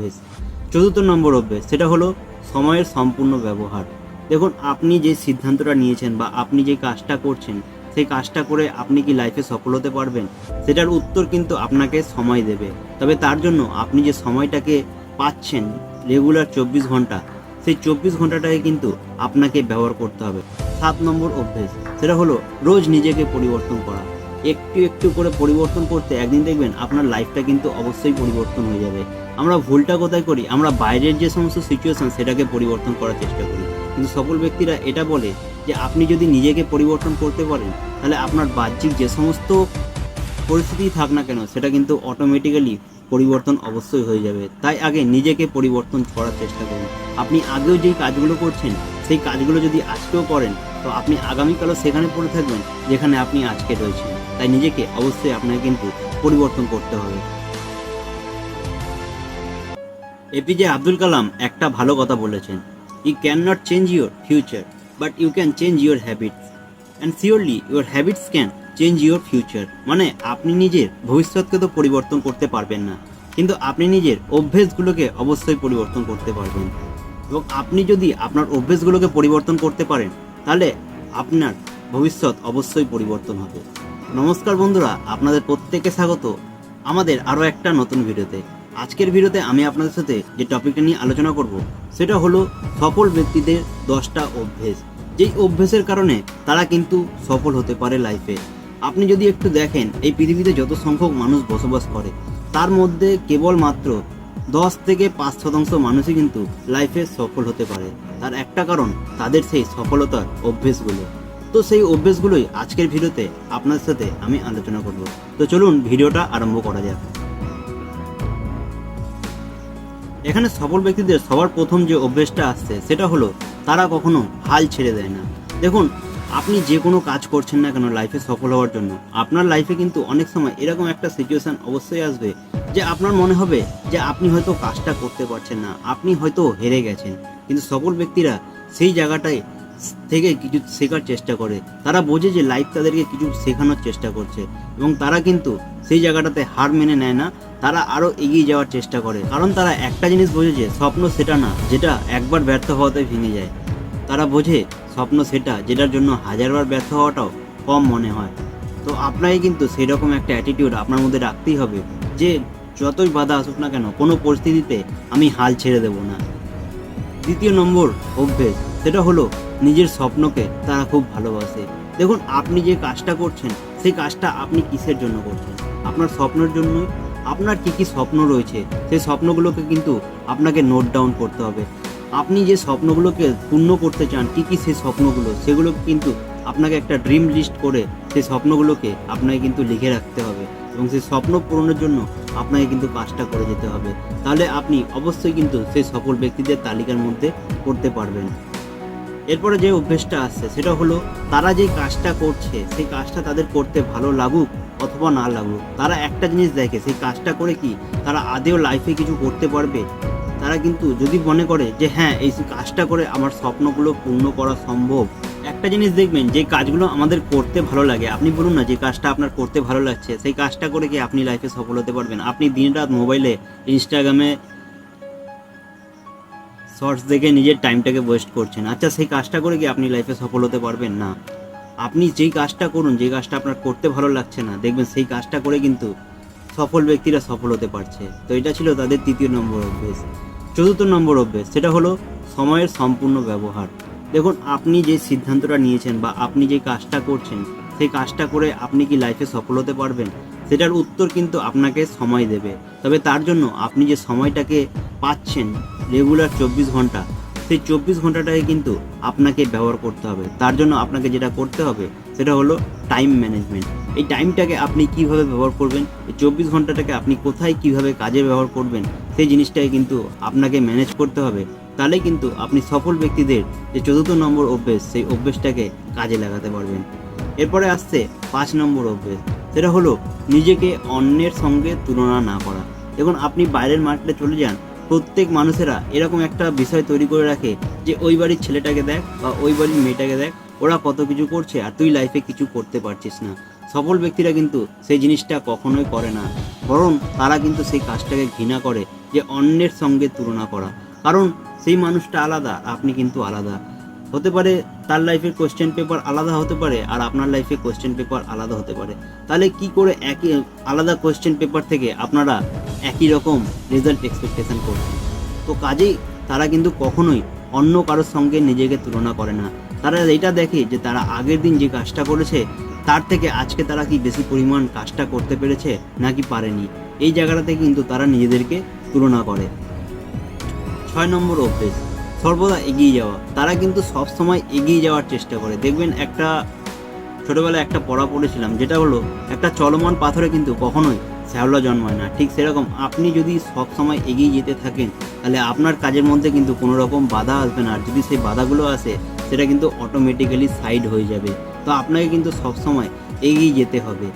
অভ্যেস। চতুর্থ নম্বর অভ্যেস, সেটা হলো সময়ের সম্পূর্ণ ব্যবহার। দেখুন, আপনি যে সিদ্ধান্তটা নিয়েছেন বা আপনি যে কাজটা করছেন, সেই কাজটা করে আপনি কি লাইফে সফল হতে পারবেন? সেটার উত্তর কিন্তু আপনাকে সময় দেবে। তবে তার জন্য আপনি যে সময়টাকে পাচ্ছেন রেগুলার চব্বিশ ঘণ্টা, সেই চব্বিশ ঘন্টাটাকে কিন্তু আপনাকে ব্যবহার করতে হবে। সাত নম্বর অভ্যেস, সেটা হলো রোজ নিজেকে পরিবর্তন করা। একটু একটু করে পরিবর্তন করতে একদিন দেখবেন আপনার লাইফটা কিন্তু অবশ্যই পরিবর্তন হয়ে যাবে। আমরা ভুলটা কোথায় করি? আমরা বাইরের যে সমস্ত সিচুয়েশন সেটাকে পরিবর্তন করার চেষ্টা করি। কিন্তু সকল ব্যক্তিরা এটা বলে যে, আপনি যদি নিজেকে পরিবর্তন করতে পারেন, তাহলে আপনার বাহ্যিক যে সমস্ত পরিস্থিতি থাক না কেন, সেটা কিন্তু অটোমেটিক্যালি পরিবর্তন অবশ্যই হয়ে যাবে। তাই আগে নিজেকে পরিবর্তন করার চেষ্টা করুন। আপনি আগেও যেই কাজগুলো করছেন, সেই কাজগুলো যদি আজকেও করেন, তো আপনি আগামীকালও সেখানে পড়ে থাকবেন, যেখানে আপনি আজকে রয়েছেন। তাই নিজেকে অবশ্যই আপনাকে কিন্তু পরিবর্তন করতে হবে। এপিজে আব্দুল কালাম একটা ভালো কথা বলেছেন। You can not change your future but you can change your habits and surely your habits can change your future মানে আপনি নিজের ভবিষ্যৎকে তো পরিবর্তন করতে পারবেন না, কিন্তু আপনি নিজের অভ্যেসগুলোকে অবশ্যই পরিবর্তন করতে পারবেন। এবং আপনি যদি আপনার অভ্যেসগুলোকে পরিবর্তন করতে পারেন, তাহলে আপনার ভবিষ্যৎ অবশ্যই পরিবর্তন হবে। নমস্কার বন্ধুরা, আপনাদের প্রত্যেকে স্বাগত আমাদের আরও একটা নতুন ভিডিওতে। আজকের ভিডিওতে আমি আপনাদের সাথে যে টপিকটা নিয়ে আলোচনা করব, সেটা হলো সফল ব্যক্তিদের দশটা অভ্যেস। যেই অভ্যেসের কারণে তারা কিন্তু সফল হতে পারে লাইফে আপনি যদি একটু দেখেন, এই পৃথিবীতে যত সংখ্যক মানুষ বসবাস করে, তার মধ্যে কেবলমাত্র দশ থেকে পাঁচ শতাংশ মানুষই কিন্তু লাইফে সফল হতে পারে। তার একটা কারণ, তাদের সেই সফলতার অভ্যেসগুলো। তো সেই অভ্যেসগুলোই আজকের ভিডিওতে আপনার সাথে আমি আলোচনা করব। তো চলুন, ভিডিওটা আরম্ভ করা যাক। এখানে সফল ব্যক্তিদের সবার প্রথম যে অভ্যেসটা আসছে, সেটা হলো তারা কখনো হাল ছেড়ে দেয় না। দেখুন, আপনি যে কোনো কাজ করছেন না কেন লাইফে সফল হওয়ার জন্য, আপনার লাইফে কিন্তু অনেক সময় এরকম একটা সিচুয়েশান অবশ্যই আসবে যে আপনার মনে হবে যে আপনি হয়তো কাজটা করতে পারছেন না, আপনি হয়তো হেরে গেছেন। কিন্তু সফল ব্যক্তিরা সেই জায়গাটায় থেকে কিছু শেখার চেষ্টা করে। তারা বোঝে যে লাইফ তাদেরকে কিছু শেখানোর চেষ্টা করছে এবং তারা কিন্তু সেই জায়গাটাতে হার মেনে নেয় না, তারা আরও এগিয়ে যাওয়ার চেষ্টা করে। কারণ তারা একটা জিনিস বোঝে যে স্বপ্ন সেটা না, যেটা একবার ব্যর্থ হওয়াতে ভেঙে যায়। তারা বোঝে স্বপ্ন সেটা, যেটার জন্য হাজারবার ব্যর্থ হওয়াটাও কম মনে হয়। তো আপনাকে কিন্তু সেই রকম একটা অ্যাটিটিউড আপনার মধ্যে রাখতেই হবে যে যতই বাধা আসুক না কেন, কোনো পরিস্থিতিতে আমি হাল ছেড়ে দেব না। দ্বিতীয় নম্বর অভ্যেস, সেটা হলো নিজের স্বপ্নকে তারা খুব ভালোবাসে। দেখুন, আপনি যে কাজটা করছেন, সেই কাজটা আপনি কিসের জন্য করছেন? আপনার স্বপ্নের জন্য? আপনার কি কি স্বপ্ন রয়েছে? সেই স্বপ্নগুলোকে কিন্তু আপনাকে নোট ডাউন করতে হবে। আপনি যে স্বপ্নগুলোকে পূর্ণ করতে চান, কী কী সেই স্বপ্নগুলো, সেগুলো কিন্তু আপনাকে একটা ড্রিম লিস্ট করে সেই স্বপ্নগুলোকে আপনাকে কিন্তু লিখে রাখতে হবে এবং সেই স্বপ্ন পূরণের জন্য আপনাকে কিন্তু কাজটা করে যেতে হবে। তাহলে আপনি অবশ্যই কিন্তু সেই সফল ব্যক্তিদের তালিকার মধ্যে করতে পারবেন। এরপরে যে অভ্যেসটা আসছে, সেটা হলো তারা যে কাজটা করছে, সেই কাজটা তাদের করতে ভালো লাগুক অথবা না লাগুক। তারা একটা জিনিস দেখে, সেই কাজটা করে কি তারা আদেও লাইফে কিছু করতে পারবে? তারা কিন্তু যদি মনে করে যে হ্যাঁ এই কাজটা করে আমার স্বপ্নগুলো পূর্ণ করা সম্ভব। একটা জিনিস দেখবেন, যে কাজগুলো আমাদের করতে ভালো লাগে। আপনি বলুন না যে কাজটা আপনার করতে ভালো লাগছে, সেই কাজটা করে কি আপনি লাইফে সফল হতে পারবেন? আপনি দিনরাত মোবাইলে ইনস্টাগ্রামে শর্টস দেখে নিজের টাইমটাকে ওয়েস্ট করছেন। আচ্ছা সেই কাজটা করে কি আপনি লাইফে সফল হতে পারবেন? না। আপনি যেই কাজটা করুন, যে কাজটা আপনার করতে ভালো লাগছে না, দেখবেন সেই কাজটা করে কিন্তু সফল ব্যক্তিরা সফল হতে পারছে। তো এটা ছিল তাদের তৃতীয় নম্বর অভ্যেস। চতুর্থ নম্বর অভ্যেস, সেটা হলো সময়ের সম্পূর্ণ ব্যবহার। দেখুন, আপনি যে সিদ্ধান্তটা নিয়েছেন বা আপনি যে কাজটা করছেন, সেই কাজটা করে আপনি কি লাইফে সফল হতে পারবেন? সেটার উত্তর কিন্তু আপনাকে সময় দেবে। তবে তার জন্য আপনি যে সময়টাকে পাচ্ছেন রেগুলার চব্বিশ ঘণ্টা, সেই চব্বিশ ঘন্টাটাকে কিন্তু আপনাকে ব্যবহার করতে হবে। তার জন্য আপনাকে যেটা করতে হবে, সেটা হলো টাইম ম্যানেজমেন্ট এই টাইমটাকে আপনি কীভাবে ব্যবহার করবেন, এই চব্বিশ ঘন্টাটাকে আপনি কোথায় কীভাবে কাজে ব্যবহার করবেন, সেই জিনিসটাকে কিন্তু আপনাকে ম্যানেজ করতে হবে। তাহলে কিন্তু আপনি সফল ব্যক্তিদের যে চতুর্থ নম্বর অভ্যেস, সেই অভ্যেসটাকে কাজে লাগাতে পারবেন। এরপরে আসছে পাঁচ নম্বর অভ্যেস, সেটা হলো নিজেকে অন্যের সঙ্গে তুলনা না করা। দেখুন, আপনি বাইরের মার্কেটে চলে যান প্রত্যেক মানুষেরা এরকম একটা বিষয় তৈরি করে রাখে যে ওই বাড়ির ছেলেটাকে দেখ বা ওই বাড়ির মেয়েটাকে দেখ, ওরা কত কিছু করছে আর তুই লাইফে কিছু করতে পারছিস না। সফল ব্যক্তিরা কিন্তু সেই জিনিসটা কখনোই করে না। বরং তারা কিন্তু সেই কাজটাকে ঘৃণা করে যে অন্যের সঙ্গে তুলনা করা। কারণ সেই মানুষটা আলাদা, আপনি কিন্তু আলাদা। হতে পারে তার লাইফের কোশ্চেন পেপার আলাদা হতে পারে আর আপনার লাইফে কোশ্চেন পেপার আলাদা হতে পারে। তাহলে কি করে একই, আলাদা কোশ্চেন পেপার থেকে আপনারা একই রকম রেজাল্ট এক্সপেকটেশন করছেন তো কাজেই তারা কিন্তু কখনোই অন্য কারোর সঙ্গে নিজেকে তুলনা করে না। তারা এটা দেখে যে তারা আগের দিন যে কাজটা করেছে, তার থেকে আজকে তারা কি বেশি পরিমাণ কাজটা করতে পেরেছে নাকি পারেনি? এই জায়গাটাতে কিন্তু তারা নিজেদেরকে তুলনা করে। ছয় নম্বর অভ্যেস। সর্বদা এগিয়ে যাওয়া। তারা কিন্তু সব সময় এগিয়ে যাওয়ার চেষ্টা করে। দেখবেন একটা, ছোটোবেলায় একটা পড়া পড়েছিলাম, যেটা হলো, একটা চলমান পাথরে কিন্তু কখনোই শ্যাওলা জন্মায় না। ঠিক সেরকম আপনি যদি সব সময় এগিয়ে যেতে থাকেন, তাহলে আপনার কাজের মধ্যে কিন্তু কোনো রকম বাধা আসবে না। আর যদি সেই বাধাগুলো আসে, সেটা কিন্তু অটোমেটিক্যালি সাইড হয়ে যাবে। তো আপনাকে কিন্তু সব সময় এগিয়ে যেতে হবে।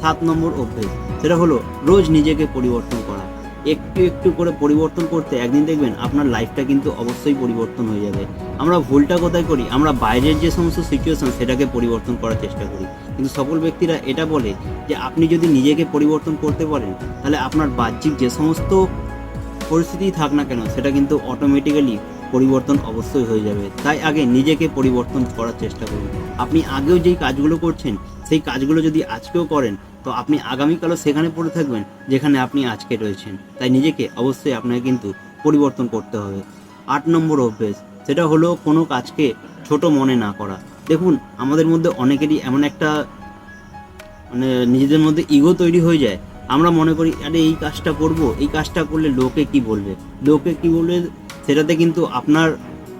সাত নম্বর অভ্যেস, সেটা হলো, রোজ নিজেকে পরিবর্তন করা। একটু একটু করে পরিবর্তন করতে একদিন দেখবেন আপনার লাইফটা কিন্তু অবশ্যই পরিবর্তন হয়ে যাবে। আমরা ভুলটা কোথায় করি? আমরা বাইরের যে সমস্ত সিচুয়েশন সেটাকে পরিবর্তন করার চেষ্টা করি। কিন্তু সকল ব্যক্তিরা এটা বলে যে, আপনি যদি নিজেকে পরিবর্তন করতে পারেন, তাহলে আপনার বাহ্যিক যে সমস্ত পরিস্থিতি থাক না কেন, সেটা কিন্তু অটোমেটিক্যালি পরিবর্তন অবশ্যই হয়ে যাবে। তাই আগে নিজেকে পরিবর্তন করার চেষ্টা করুন। আপনি আগেও যেই কাজগুলো করছেন, সেই কাজগুলো যদি আজকেও করেন, তো আপনি আগামীকালও সেখানে পড়ে থাকবেন, যেখানে আপনি আজকে রয়েছেন। তাই নিজেকে অবশ্যই আপনাকে কিন্তু পরিবর্তন করতে হবে। আট নম্বর অভ্যেস, সেটা হলো কোনো কাজকে ছোট মনে না করা। দেখুন, আমাদের মধ্যে অনেকেরই এমন একটা মানে নিজেদের মধ্যে ইগো তৈরি হয়ে যায়। আমরা মনে করি, আরে, এই কাজটা করব। এই কাজটা করলে লোকে কি বলবে? লোকে কি বলবে? সেটাতে কিন্তু আপনার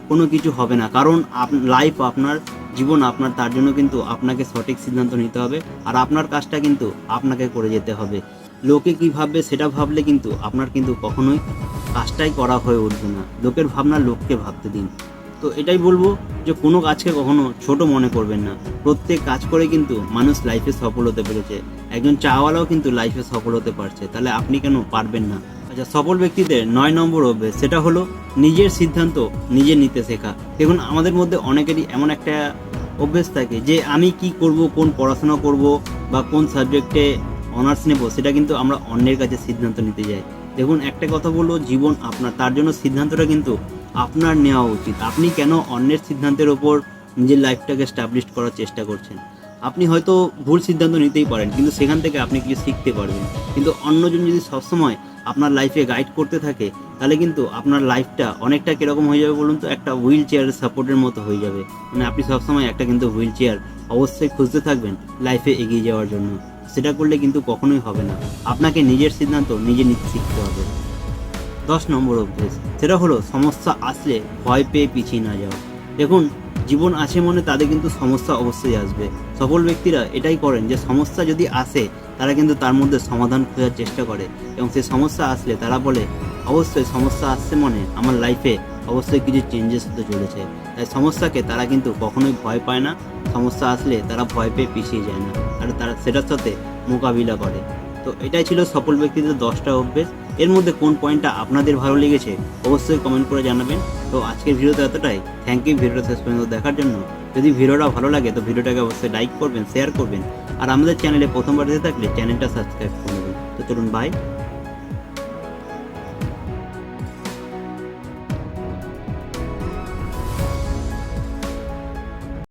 কোনো কিছু হবে না। কারণ লাইফ আপনার, জীবন আপনার, তার জন্য কিন্তু আপনাকে সঠিক সিদ্ধান্ত নিতে হবে। আর আপনার কাজটা কিন্তু আপনাকে করে যেতে হবে। লোকে কি ভাববে সেটা ভাবলে কিন্তু আপনার কিন্তু কখনোই কাজটাই করা হয়ে উঠবে না। লোকের ভাবনা লোককে ভাবতে দিন। তো এটাই বলব যে কোনো কাজকে কখনো ছোট মনে করবেন না। প্রত্যেক কাজ করে কিন্তু মানুষ লাইফে সফল হতে পেরেছে। একজন চাওয়ালাও কিন্তু লাইফে সফল হতে পারছে। তাহলে আপনি কেন পারবেন না? আচ্ছা সফল ব্যক্তিদের নয় নম্বর অভ্যেস, সেটা হলো নিজের সিদ্ধান্ত নিজে নিতে শেখা। দেখুন, আমাদের মধ্যে অনেকেরই এমন একটা অভ্যেস থাকে যে আমি কি করব, কোন পড়াশোনা করব বা কোন সাবজেক্টে অনার্স নেব, সেটা কিন্তু আমরা অন্যের কাছে সিদ্ধান্ত নিতে যাই। দেখুন, একটা কথা বলব জীবন আপনার, তার জন্য সিদ্ধান্তটা কিন্তু আপনার নেওয়া উচিত। আপনি কেন অন্যের সিদ্ধান্তের ওপর নিজের লাইফটাকে স্টাবলিশ করার চেষ্টা করছেন? আপনি হয়তো ভুল সিদ্ধান্ত নিতেই পারেন, কিন্তু সেখান থেকে আপনি কিছু শিখতে পারবেন। কিন্তু অন্যজন যদি সবসময় আপনার লাইফে গাইড করতে থাকে, তাহলে কিন্তু আপনার লাইফটা অনেকটা কীরকম হয়ে যাবে বলুন তো? একটা হুইল চেয়ারের সাপোর্টের মতো হয়ে যাবে। মানে আপনি সবসময় একটা কিন্তু হুইল চেয়ার অবশ্যই খুঁজতে থাকবেন লাইফে এগিয়ে যাওয়ার জন্য। সেটা করলে কিন্তু কখনোই হবে না। আপনাকে নিজের সিদ্ধান্ত নিজে নিতে শিখতে হবে। দশ নম্বর অভ্যেস, সেটা হলো, সমস্যা আসলে ভয় পেয়ে পিছিয়ে না যাওয়া। দেখুন জীবন আছে মনে তাদের কিন্তু সমস্যা অবশ্যই আসবে। সফল ব্যক্তিরা এটাই করেন যে সমস্যা যদি আসে, তারা কিন্তু তার মধ্যে সমাধান খোঁজার চেষ্টা করে এবং সেই সমস্যা আসলে তারা বলে, অবশ্যই সমস্যা আসছে মনে আমার লাইফে অবশ্যই কিছু চেঞ্জেস হতে চলেছে। তাই সমস্যাকে তারা কিন্তু কখনোই ভয় পায় না। সমস্যা আসলে তারা ভয় পেয়ে পিছিয়ে যায় না। আর তারা সেটার সাথে মোকাবিলা করে। তো এটাই ছিল সফল ব্যক্তিদের দশটা অভ্যেস। এর মধ্যে কোন পয়েন্টটা আপনাদের ভালো লেগেছে অবশ্যই কমেন্ট করে জানাবেন। তো আজকের ভিডিওতে এতটাই। থ্যাংক ইউ ভিডিওটা শেষ পর্যন্ত দেখার জন্য। যদি ভিডিওটা ভালো লাগে, তো ভিডিওটাকে অবশ্যই লাইক করবেন শেয়ার করবেন। আর আমাদের চ্যানেলে প্রথমবার দিতে থাকলে চ্যানেলটা সাবস্ক্রাইব করে দেবেন তো চলুন বাই